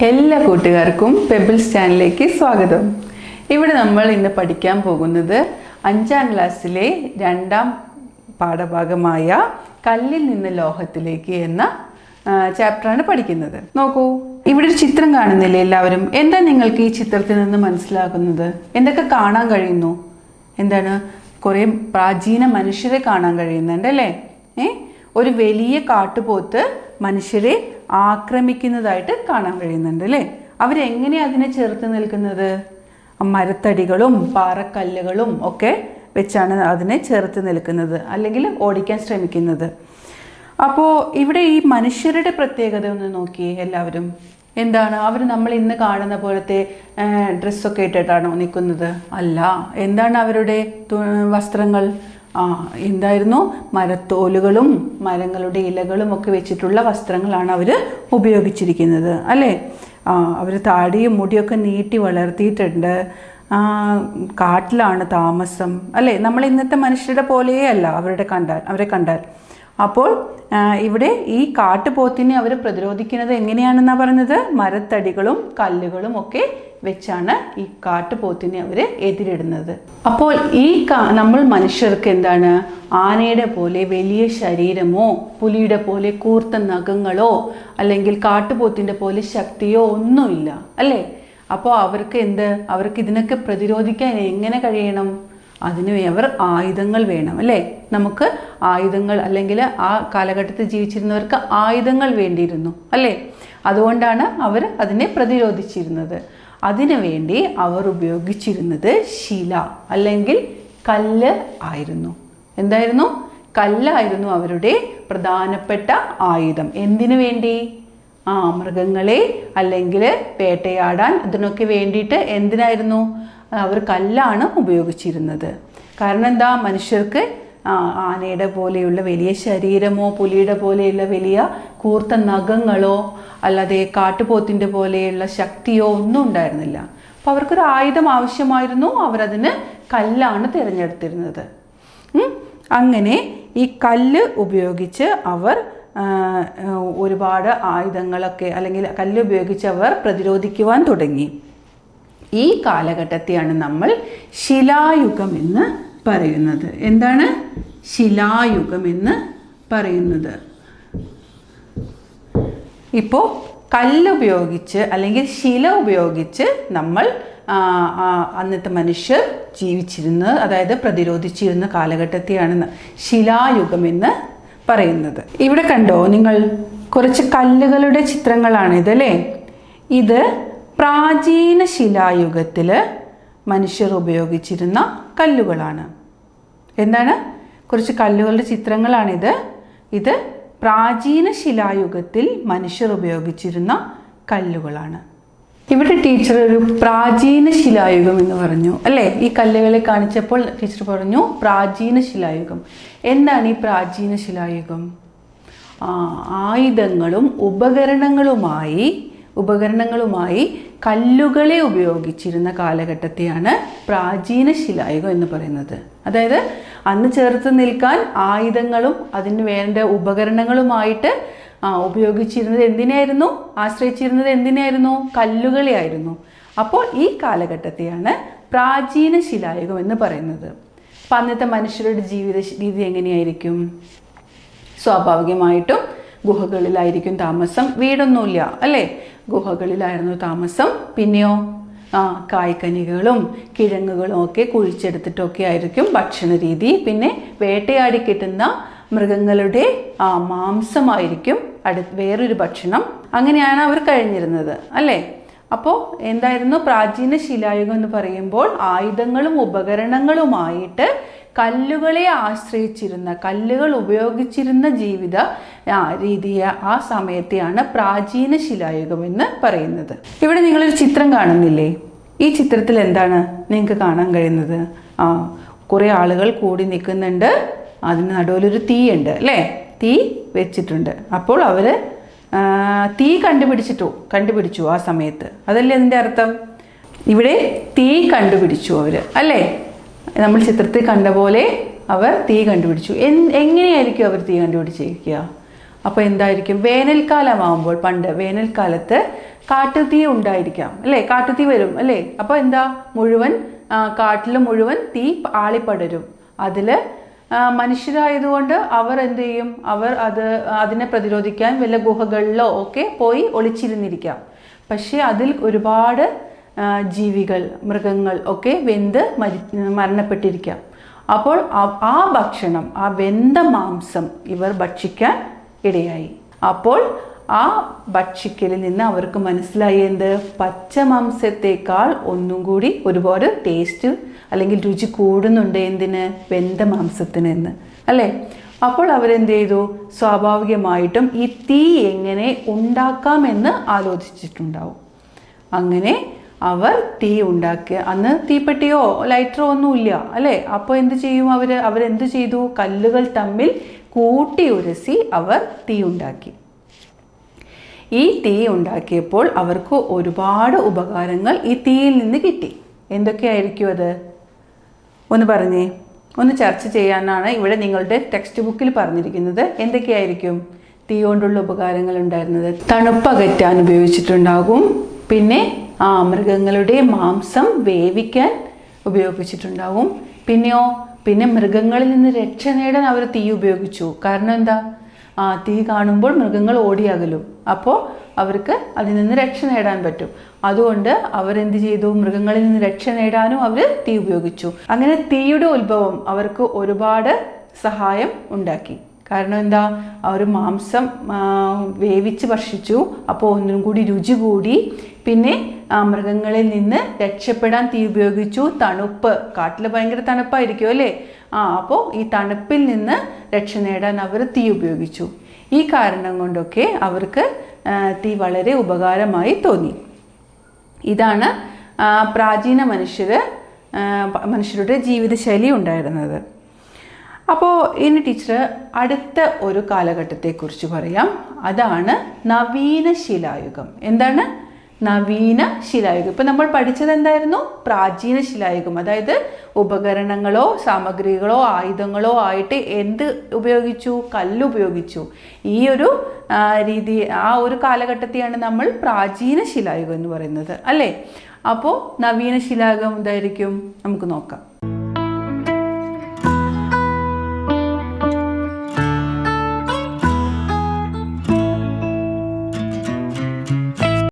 എല്ലാ കൂട്ടുകാർക്കും പെബിൾസ് ചാനലിലേക്ക് സ്വാഗതം. ഇവിടെ നമ്മൾ ഇന്ന് പഠിക്കാൻ പോകുന്നത് അഞ്ചാം ക്ലാസ്സിലെ രണ്ടാം പാഠഭാഗമായ കല്ലിൽ നിന്ന് ലോഹത്തിലേക്ക് എന്ന ചാപ്റ്ററാണ് പഠിക്കുന്നത്. നോക്കൂ ഇവിടെ ഒരു ചിത്രം കാണുന്നില്ലേ എല്ലാവരും? എന്താ നിങ്ങൾക്ക് ഈ ചിത്രത്തിൽ നിന്ന് മനസ്സിലാക്കുന്നത് എന്തൊക്കെ കാണാൻ കഴിയുന്നു? എന്താണ്? കുറേ പ്രാചീന മനുഷ്യരെ കാണാൻ കഴിയുന്നുണ്ട് അല്ലേ? ഏ? ഒരു വലിയ കാട്ടുപോത്ത് മനുഷ്യരെ ആക്രമിക്കുന്നതായിട്ട് കാണാൻ കഴിയുന്നുണ്ട് അല്ലേ? അവരെങ്ങനെയാണ് അതിനെ ചേർത്ത് നിൽക്കുന്നത്? മരത്തടികളും പാറക്കല്ലുകളും ഒക്കെ വെച്ചാണ് അതിനെ ചേർത്ത് നിൽക്കുന്നത് അല്ലെങ്കിൽ ഓടിക്കാൻ ശ്രമിക്കുന്നത്. അപ്പോൾ ഇവിടെ ഈ മനുഷ്യരുടെ പ്രത്യേകത ഒന്ന് നോക്കി എല്ലാവരും. എന്താണ്? അവർ നമ്മൾ ഇന്ന് കാണുന്ന പോലത്തെ ഡ്രസ്സൊക്കെ ഇട്ടിട്ടാണോ നിൽക്കുന്നത്? അല്ല. എന്താണ് അവരുടെ വസ്ത്രങ്ങൾ? എന്തായിരുന്നു? മരത്തോലുകളും മരങ്ങളുടെ ഇലകളും ഒക്കെ വെച്ചിട്ടുള്ള വസ്ത്രങ്ങളാണ് അവർ ഉപയോഗിച്ചിരിക്കുന്നത് അല്ലേ? അവർ താടിയും മുടിയൊക്കെ നീട്ടി വളർത്തിയിട്ടുണ്ട്. കാട്ടിലാണ് താമസം അല്ലേ? നമ്മൾ ഇന്നത്തെ മനുഷ്യരുടെ പോലെയല്ല അവരുടെ കണ്ടാൽ അവരെ കണ്ടാൽ. അപ്പോൾ ഇവിടെ ഈ കാട്ടുപോത്തിനെ അവർ പ്രതിരോധിക്കുന്നത് എങ്ങനെയാണെന്നാണ് പറഞ്ഞത്? മരത്തടികളും കല്ലുകളും ഒക്കെ വെച്ചാണ് ഈ കാട്ടുപോത്തിനെ അവർ എതിരിടുന്നത്. അപ്പോൾ ഈ നമ്മൾ മനുഷ്യർക്ക് എന്താണ്? ആനയുടെ പോലെ വലിയ ശരീരമോ പുലിയുടെ പോലെ കൂർത്ത നഖങ്ങളോ അല്ലെങ്കിൽ കാട്ടുപോത്തിന്റെ പോലെ ശക്തിയോ ഒന്നുമില്ല അല്ലേ? അപ്പോൾ അവർക്ക് എന്ത്? അവർക്ക് ഇതിനൊക്കെ പ്രതിരോധിക്കാൻ എങ്ങനെ കഴിയണം? അതിന് അവർ ആയുധങ്ങൾ വേണം അല്ലേ? നമുക്ക് ആയുധങ്ങൾ അല്ലെങ്കിൽ ആ കാലഘട്ടത്തിൽ ജീവിച്ചിരുന്നവർക്ക് ആയുധങ്ങൾ വേണ്ടിയിരുന്നു അല്ലേ? അതുകൊണ്ടാണ് അവർ അതിനെ പ്രതിരോധിച്ചിരുന്നത്. അതിനു വേണ്ടി അവർ ഉപയോഗിച്ചിരുന്നത് ശില അല്ലെങ്കിൽ കല്ല് ആയിരുന്നു. എന്തായിരുന്നു? കല്ലായിരുന്നു അവരുടെ പ്രധാനപ്പെട്ട ആയുധം. എന്തിനു വേണ്ടി? ആ മൃഗങ്ങളെ അല്ലെങ്കിൽ വേട്ടയാടാൻ അതിനൊക്കെ വേണ്ടിയിട്ട് എന്തിനായിരുന്നു? അവർ കല്ലാണ് ഉപയോഗിച്ചിരുന്നത്. കാരണം എന്താ? മനുഷ്യർക്ക് ആനയുടെ പോലെയുള്ള വലിയ ശരീരമോ പുലിയുടെ പോലെയുള്ള വലിയ കൂർത്ത നഖങ്ങളോ അല്ലാതെ കാട്ടുപോത്തിന്റെ പോലെയുള്ള ശക്തിയോ ഒന്നും ഉണ്ടായിരുന്നില്ല. അപ്പോൾ അവർക്കൊരു ആയുധം ആവശ്യമായിരുന്നു. അവരതിന് കല്ലാണ് തിരഞ്ഞെടുത്തിരുന്നത്. അങ്ങനെ ഈ കല്ല് ഉപയോഗിച്ച് അവർ ഒരുപാട് ആയുധങ്ങളൊക്കെ അല്ലെങ്കിൽ കല്ല് ഉപയോഗിച്ച് അവർ പ്രതിരോധിക്കുവാൻ തുടങ്ങി. ഈ കാലഘട്ടത്തെയാണ് നമ്മൾ ശിലായുഗം എന്ന് പറയുന്നത്. എന്താണ്? ശിലായുഗം എന്ന് പറയുന്നത്. ഇപ്പോൾ കല്ല് ഉപയോഗിച്ച് അല്ലെങ്കിൽ ശില ഉപയോഗിച്ച് നമ്മൾ അന്നത്തെ മനുഷ്യർ ജീവിച്ചിരുന്നത് അതായത് പ്രതിരോധിച്ചിരുന്ന കാലഘട്ടത്തെയാണ് ശിലായുഗമെന്ന് പറയുന്നത്. ഇവിടെ കണ്ടോ നിങ്ങൾ കുറച്ച് കല്ലുകളുടെ ചിത്രങ്ങളാണിത് അല്ലേ? ഇത് പ്രാചീന ശിലായുഗത്തിൽ മനുഷ്യർ ഉപയോഗിച്ചിരുന്ന കല്ലുകളാണ്. എന്താണ്? കുറച്ച് കല്ലുകളുടെ ചിത്രങ്ങളാണിത്. ഇത് പ്രാചീന ശിലായുഗത്തിൽ മനുഷ്യർ ഉപയോഗിച്ചിരുന്ന കല്ലുകളാണ്. ഇവിടെ ടീച്ചർ ഒരു പ്രാചീന ശിലായുഗം എന്ന് പറഞ്ഞു. അല്ലേ? ഈ കല്ലുകളെ കാണിച്ചപ്പോൾ ടീച്ചർ പറഞ്ഞു പ്രാചീന ശിലായുഗം. എന്താണ് ഈ പ്രാചീന ശിലായുഗം? ആയുധങ്ങളും ഉപകരണങ്ങളുമായി ഉപകരണങ്ങളുമായി കല്ലുകളെ ഉപയോഗിച്ചിരുന്ന കാലഘട്ടത്തെയാണ് പ്രാചീന ശിലായുഗം എന്ന് പറയുന്നത്. അതായത് അന്ന് ചേർത്ത് നിൽക്കാൻ ആയുധങ്ങളും അതിന് വേണ്ട ഉപകരണങ്ങളുമായിട്ട് ഉപയോഗിച്ചിരുന്നത് എന്തിനായിരുന്നു ആശ്രയിച്ചിരുന്നത് എന്തിനായിരുന്നു കല്ലുകളെയായിരുന്നു. അപ്പോൾ ഈ കാലഘട്ടത്തെയാണ് പ്രാചീന ശിലായുഗം എന്ന് പറയുന്നത്. അപ്പം അന്നത്തെ മനുഷ്യരുടെ ജീവിത രീതി എങ്ങനെയായിരിക്കും? സ്വാഭാവികമായിട്ടും ഗുഹകളിലായിരിക്കും താമസം. വീടൊന്നുമില്ല അല്ലേ? ഗുഹകളിലായിരുന്നു താമസം. പിന്നെയോ? ആ കായ്ക്കനികളും കിഴങ്ങുകളും ഒക്കെ കുഴിച്ചെടുത്തിട്ടൊക്കെ ആയിരിക്കും ഭക്ഷണ രീതി പിന്നെ വേട്ടയാടി കിട്ടുന്ന മൃഗങ്ങളുടെ ആ മാംസമായിരിക്കും അടു വേറൊരു ഭക്ഷണം. അങ്ങനെയാണ് അവർ കഴിഞ്ഞിരുന്നത് അല്ലേ? അപ്പോൾ എന്തായിരുന്നു? പ്രാചീന ശിലായുഗം എന്ന് പറയുമ്പോൾ ആയുധങ്ങളും ഉപകരണങ്ങളുമായിട്ട് കല്ലുകളെ ആശ്രയിച്ചിരുന്ന കല്ലുകൾ ഉപയോഗിച്ചിരുന്ന ജീവിത രീതിയെ ആ സമയത്തെയാണ് പ്രാചീന ശിലായുഗം എന്ന് പറയുന്നത്. ഇവിടെ നിങ്ങളൊരു ചിത്രം കാണുന്നില്ലേ? ഈ ചിത്രത്തിൽ എന്താണ് നിങ്ങൾക്ക് കാണാൻ കഴിയുന്നത്? ആ കുറേ ആളുകൾ കൂടി നിൽക്കുന്നുണ്ട്. അതിന് നടുവിലൊരു തീയുണ്ട് അല്ലേ? തീ വെച്ചിട്ടുണ്ട്. അപ്പോൾ അവർ തീ കണ്ടുപിടിച്ചിട്ടു കണ്ടുപിടിച്ചു ആ സമയത്ത്. അതല്ലേ അതിന്റെ അർത്ഥം? ഇവിടെ തീ കണ്ടുപിടിച്ചു അവർ അല്ലേ? നമ്മൾ ചിത്രത്തിൽ കണ്ട പോലെ അവർ തീ കണ്ടുപിടിച്ചു. എങ്ങനെയായിരിക്കും അവർ തീ കണ്ടുപിടിച്ചിരിക്കുക? അപ്പോൾ എന്തായിരിക്കും? വേനൽക്കാലമാകുമ്പോൾ പണ്ട് വേനൽക്കാലത്ത് കാട്ടുതീ ഉണ്ടായിരിക്കാം അല്ലേ? കാട്ടുതീ വരും അല്ലേ? അപ്പോൾ എന്താ? മുഴുവൻ കാട്ടിൽ മുഴുവൻ തീ ആളിപ്പടരും. അതിൽ മനുഷ്യരായതുകൊണ്ട് അവർ എന്ത് ചെയ്യും? അവർ അത് അതിനെ പ്രതിരോധിക്കാൻ വല്ല ഗുഹകളിലോ ഒക്കെ പോയി ഒളിച്ചിരുന്നിരിക്കാം. പക്ഷേ അതിൽ ഒരുപാട് ജീവികൾ മൃഗങ്ങൾ ഒക്കെ വെന്ത് മരി മരണപ്പെട്ടിരിക്കാം. അപ്പോൾ ആ- ഭക്ഷണം ആ വെന്ത മാംസം ഇവർ ഭക്ഷിക്കാൻ ഇടയായി. അപ്പോൾ ആ ഭക്ഷിക്കലിൽ നിന്ന് അവർക്ക് മനസ്സിലായി എന്ത്? പച്ച മാംസത്തേക്കാൾ ഒന്നും കൂടി ഒരുപാട് ടേസ്റ്റ് അല്ലെങ്കിൽ രുചി കൂടുന്നുണ്ട് എന്തിന്? വെന്ത മാംസത്തിന് എന്ന്. അല്ലേ? അപ്പോൾ അവരെന്ത് ചെയ്തു? സ്വാഭാവികമായിട്ടും ഈ തീ എങ്ങനെ ഉണ്ടാക്കാമെന്ന് ആലോചിച്ചിട്ടുണ്ടാവും. അങ്ങനെ അവർ തീ ഉണ്ടാക്കി അന്ന് തീപ്പെട്ടിയോ ലൈറ്ററോ ഒന്നുമില്ല അല്ലേ? അപ്പോൾ എന്ത് ചെയ്യും അവർ അവരെന്ത് ചെയ്തു? കല്ലുകൾ തമ്മിൽ കൂട്ടി ഉരസി അവർ തീ ഉണ്ടാക്കി. ഈ തീ ഉണ്ടാക്കിയപ്പോൾ അവർക്ക് ഒരുപാട് ഉപകാരങ്ങൾ ഈ തീയിൽ നിന്ന് കിട്ടി. എന്തൊക്കെയായിരിക്കും അത്? ഒന്ന് പറഞ്ഞേ. ഒന്ന് ചർച്ച ചെയ്യാനാണ് ഇവിടെ നിങ്ങളുടെ ടെക്സ്റ്റ് ബുക്കിൽ പറഞ്ഞിരിക്കുന്നത്. എന്തൊക്കെയായിരിക്കും തീ കൊണ്ടുള്ള ഉപകാരങ്ങൾ ഉണ്ടായിരുന്നത്? തണുപ്പകറ്റാൻ ഉപയോഗിച്ചിട്ടുണ്ടാകും. പിന്നെ ആ മൃഗങ്ങളുടെ മാംസം വേവിക്കാൻ ഉപയോഗിച്ചിട്ടുണ്ടാവും. പിന്നെയോ പിന്നെ മൃഗങ്ങളിൽ നിന്ന് രക്ഷ നേടാൻ അവർ തീ ഉപയോഗിച്ചു. കാരണം എന്താ? ആ തീ കാണുമ്പോൾ മൃഗങ്ങൾ ഓടിയകലും. അപ്പോൾ അവർക്ക് അതിൽ നിന്ന് രക്ഷ നേടാൻ പറ്റും. അതുകൊണ്ട് അവരെന്ത് ചെയ്തു? മൃഗങ്ങളിൽ നിന്ന് രക്ഷ നേടാനും അവർ തീ ഉപയോഗിച്ചു. അങ്ങനെ തീയുടെ ഉത്ഭവം അവർക്ക് ഒരുപാട് സഹായം ഉണ്ടാക്കി. കാരണം എന്താ അവർ മാംസം വേവിച്ച് ഭക്ഷിച്ചു അപ്പോൾ ഒന്നും കൂടി രുചി കൂടി. പിന്നെ മൃഗങ്ങളിൽ നിന്ന് രക്ഷപ്പെടാൻ തീ ഉപയോഗിച്ചു തണുപ്പ്. കാട്ടിൽ ഭയങ്കര തണുപ്പായിരിക്കും അല്ലേ? ആ അപ്പോൾ ഈ തണുപ്പിൽ നിന്ന് രക്ഷ നേടാൻ അവർ തീ ഉപയോഗിച്ചു. ഈ കാരണം കൊണ്ടൊക്കെ അവർക്ക് തീ വളരെ ഉപകാരമായി തോന്നി. ഇതാണ് പ്രാചീന മനുഷ്യർ മനുഷ്യരുടെ ജീവിതശൈലി ഉണ്ടായിരുന്നത്. അപ്പോൾ ഇനി ടീച്ചർ അടുത്ത ഒരു കാലഘട്ടത്തെക്കുറിച്ച് പറയാം. അതാണ് നവീന ശിലായുഗം. എന്താണ്? നവീന ശിലായുഗം. ഇപ്പം നമ്മൾ പഠിച്ചത് എന്തായിരുന്നു? പ്രാചീന ശിലായുഗം. അതായത് ഉപകരണങ്ങളോ സാമഗ്രികളോ ആയുധങ്ങളോ ആയിട്ട് എന്ത് ഉപയോഗിച്ചു? കല്ലുപയോഗിച്ചു. ഈ ഒരു രീതി ആ ഒരു കാലഘട്ടത്തെയാണ് നമ്മൾ പ്രാചീന ശിലായുഗം എന്ന് പറയുന്നത്. അല്ലേ? അപ്പോൾ നവീന ശിലായുഗം എന്തായിരിക്കും? നമുക്ക് നോക്കാം.